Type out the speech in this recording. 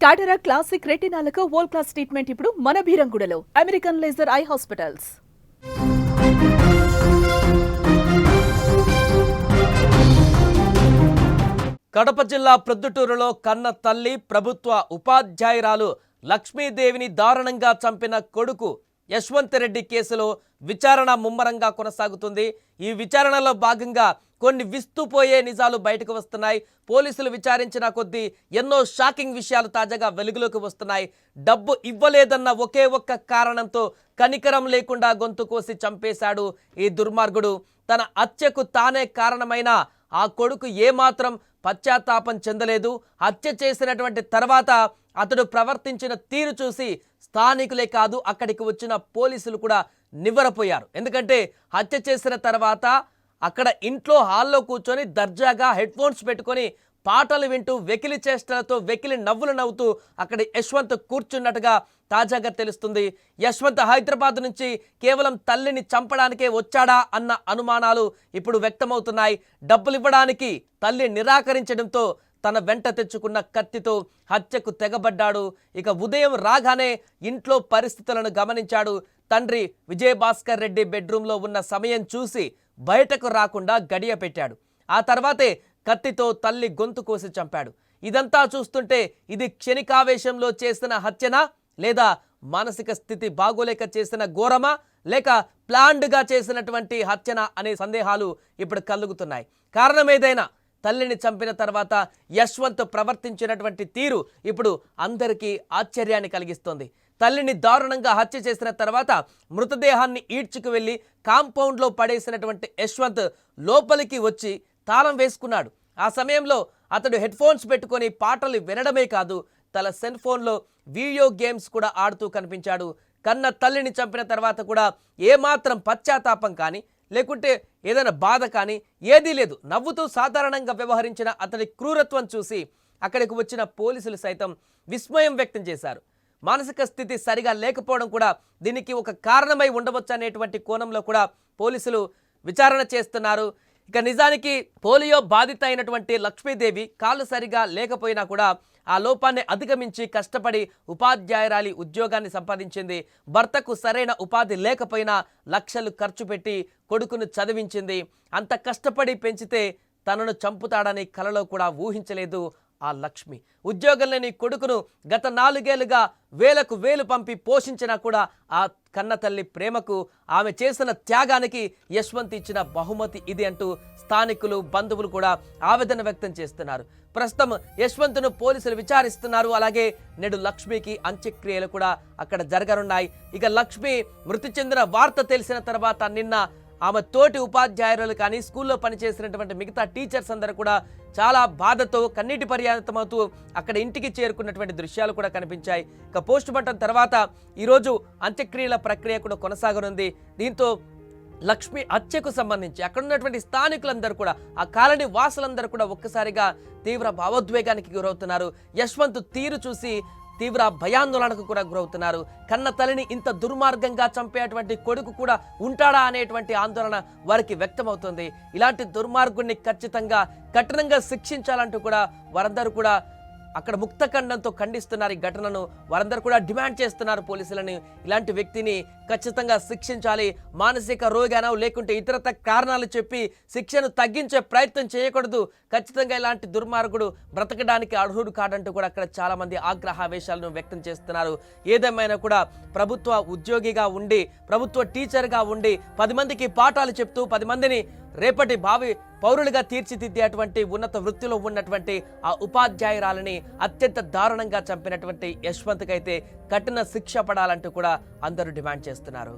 టాటరా classic రెటినాలకు world class treatment ఇప్పుడు మన బీరంగుడలో American laser eye hospitals Kadapa జిల్లా ప్రొద్దుటూరులో కన్న తల్లి ప్రభుత్వ ఉపాధ్యాయురాలు లక్ష్మీదేవిని దారుణంగా చంపిన కొడుకు యశ్వంత్ రెడ్డి కేసులో విచారణ ముమ్మరంగా కొనసాగుతుంది. ఈ విచారణలో భాగంగా కొన్ని విస్తుపోయే నిజాలు బయటకు వస్తున్నాయి. పోలీసులు విచారించిన కొద్దీ ఎన్నో షాకింగ్ విషయాలు తాజాగా వెలుగులోకి వస్తున్నాయి. డబ్బు ఇవ్వలేదన్న ఒకే ఒక్క కారణంతో కనికరం లేకుండా గొంతు కోసి చంపేశాడు ఈ దుర్మార్గుడు. తన హత్యకు తానే కారణమైన ఆ కొడుకు ఏమాత్రం పశ్చాత్తాపం చెందలేదు. హత్య చేసినటువంటి తర్వాత అతడు ప్రవర్తించిన తీరు చూసి స్థానికులే కాదు అక్కడికి వచ్చిన పోలీసులు కూడా నివ్వరపోయారు. ఎందుకంటే హత్య చేసిన తర్వాత అక్కడ ఇంట్లో హాల్లో కూర్చొని దర్జాగా హెడ్ ఫోన్స్ పెట్టుకొని పాటలు వింటూ వెకిలి చేష్టలతో వెకిలి నవ్వులు నవ్వుతూ అక్కడ యశ్వంత్ కూర్చున్నట్టుగా తాజాగా తెలుస్తుంది. యశ్వంత్ హైదరాబాద్ నుంచి కేవలం తల్లిని చంపడానికే వచ్చాడా అన్న అనుమానాలు ఇప్పుడు వ్యక్తమవుతున్నాయి. డబ్బులు ఇవ్వడానికి తల్లి నిరాకరించడంతో తన వెంట తెచ్చుకున్న కత్తితో హత్యకు తెగబడ్డాడు. ఇక ఉదయం రాగానే ఇంట్లో పరిస్థితులను గమనించాడు. తండ్రి విజయభాస్కర్ రెడ్డి బెడ్రూమ్లో ఉన్న సమయం చూసి బయటకు రాకుండా గడియ పెట్టాడు. ఆ తర్వాతే కత్తితో తల్లి గొంతు కోసి చంపాడు. ఇదంతా చూస్తుంటే ఇది క్షణికావేశంలో చేసిన హత్యనా? లేదా మానసిక స్థితి బాగోలేక చేసిన ఘోరమా? లేక ప్లాండ్గా చేసినటువంటి హత్యన? అనే సందేహాలు ఇప్పుడు కలుగుతున్నాయి. కారణం ఏదైనా? తల్లిని చంపిన తర్వాత యశ్వంత్ ప్రవర్తించినటువంటి తీరు ఇప్పుడు అందరికీ ఆశ్చర్యాన్ని కలిగిస్తోంది. తల్లిని దారుణంగా హత్య చేసిన తర్వాత మృతదేహాన్ని ఈడ్చుకు వెళ్ళి కాంపౌండ్లో పడేసినటువంటి యశ్వంత్ లోపలికి వచ్చి తాళం వేసుకున్నాడు. ఆ సమయంలో అతడు హెడ్ ఫోన్స్ పెట్టుకొని పాటలు వినడమే కాదు తన సెల్ ఫోన్లో వీడియో గేమ్స్ కూడా ఆడుతూ కనిపించాడు. కన్న తల్లిని చంపిన తర్వాత కూడా ఏమాత్రం పశ్చాత్తాపం కానీ లేకుంటే ఏదైనా బాధ కానీ ఏదీ లేదు. నవ్వుతూ సాధారణంగా వ్యవహరించిన అతడి క్రూరత్వం చూసి అక్కడికి వచ్చిన పోలీసులు సైతం విస్మయం వ్యక్తం చేశారు. మానసిక స్థితి సరిగా లేకపోవడం కూడా దీనికి ఒక కారణమై ఉండవచ్చు అనేటువంటి కోణంలో కూడా పోలీసులు విచారణ చేస్తున్నారు. ఇక నిజానికి పోలియో బాధిత అయినటువంటి లక్ష్మీదేవి కాళ్ళు సరిగా లేకపోయినా కూడా ఆ లోపాన్ని అధిగమించి కష్టపడి ఉపాధ్యాయురాలి ఉద్యోగాన్ని సంపాదించింది. భర్తకు సరైన ఉపాధి లేకపోయినా లక్షలు ఖర్చు పెట్టి కొడుకును చదివించింది. అంత కష్టపడి పెంచితే తనను చంపుతాడని కలలో కూడా ఊహించలేదు ఆ లక్ష్మి. ఉద్యోగం లేని కొడుకును గత నాలుగేళ్ళుగా వేలకు వేలు పంపి పోషించినా కూడా ఆ కన్నతల్లి ప్రేమకు ఆమె చేసిన త్యాగానికి యశ్వంత్ ఇచ్చిన బహుమతి ఇది అంటూ స్థానికులు బంధువులు కూడా ఆవేదన వ్యక్తం చేస్తున్నారు. ప్రస్తుతం యశ్వంత్ను పోలీసులు విచారిస్తున్నారు. అలాగే నేడు లక్ష్మికి అంత్యక్రియలు కూడా అక్కడ జరగనున్నాయి. ఇక లక్ష్మి మృతి చెందిన వార్త తెలిసిన తర్వాత నిన్న ఆమె తోటి ఉపాధ్యాయులు కానీ స్కూల్లో పనిచేసినటువంటి మిగతా టీచర్స్ అందరూ కూడా చాలా బాధతో కన్నీటి పర్యాతమవుతూ అక్కడ ఇంటికి చేరుకున్నటువంటి దృశ్యాలు కూడా కనిపించాయి. ఇక పోస్ట్ మార్టం తర్వాత ఈరోజు అంత్యక్రియల ప్రక్రియ కూడా కొనసాగనుంది. దీంతో లక్ష్మి హత్యకు సంబంధించి అక్కడ ఉన్నటువంటి స్థానికులందరూ కూడా ఆ కాలనీ వాసులందరూ కూడా ఒక్కసారిగా తీవ్ర భావోద్వేగానికి గురవుతున్నారు. యశ్వంత్ తీరు చూసి తీవ్ర భయాందోళనకు కూడా గురవుతున్నారు. కన్న తల్లిని ఇంత దుర్మార్గంగా చంపేటువంటి కొడుకు కూడా ఉంటాడా అనేటువంటి ఆందోళన వారికి వ్యక్తమవుతుంది. ఇలాంటి దుర్మార్గుణ్ణి ఖచ్చితంగా కఠినంగా శిక్షించాలంటూ కూడా వారందరూ కూడా అక్కడ ముక్తఖండంతో ఖండిస్తున్నారు ఈ ఘటనను. వారందరూ కూడా డిమాండ్ చేస్తున్నారు పోలీసులని. ఇలాంటి వ్యక్తిని ఖచ్చితంగా శిక్షించాలి. మానసిక రోగానో లేకుంటే ఇతరత కారణాలు చెప్పి శిక్షను తగ్గించే ప్రయత్నం చేయకూడదు. ఖచ్చితంగా ఇలాంటి దుర్మార్గుడు బ్రతకడానికి అర్హుడు కాడంటూ కూడా అక్కడ చాలామంది ఆగ్రహావేశాలను వ్యక్తం చేస్తున్నారు. ఏదేమైనా కూడా ప్రభుత్వ ఉద్యోగిగా ఉండి ప్రభుత్వ టీచర్గా ఉండి పది మందికి పాఠాలు చెప్తూ పది మందిని రేపటి భావి పౌరులుగా తీర్చిదిద్దేటువంటి ఉన్నత వృత్తిలో ఉన్నటువంటి ఆ ఉపాధ్యాయురాలని అత్యంత దారుణంగా చంపినటువంటి యశ్వంత్కి అయితే కఠిన శిక్ష పడాలంటూ కూడా అందరూ డిమాండ్ చేస్తున్నారు.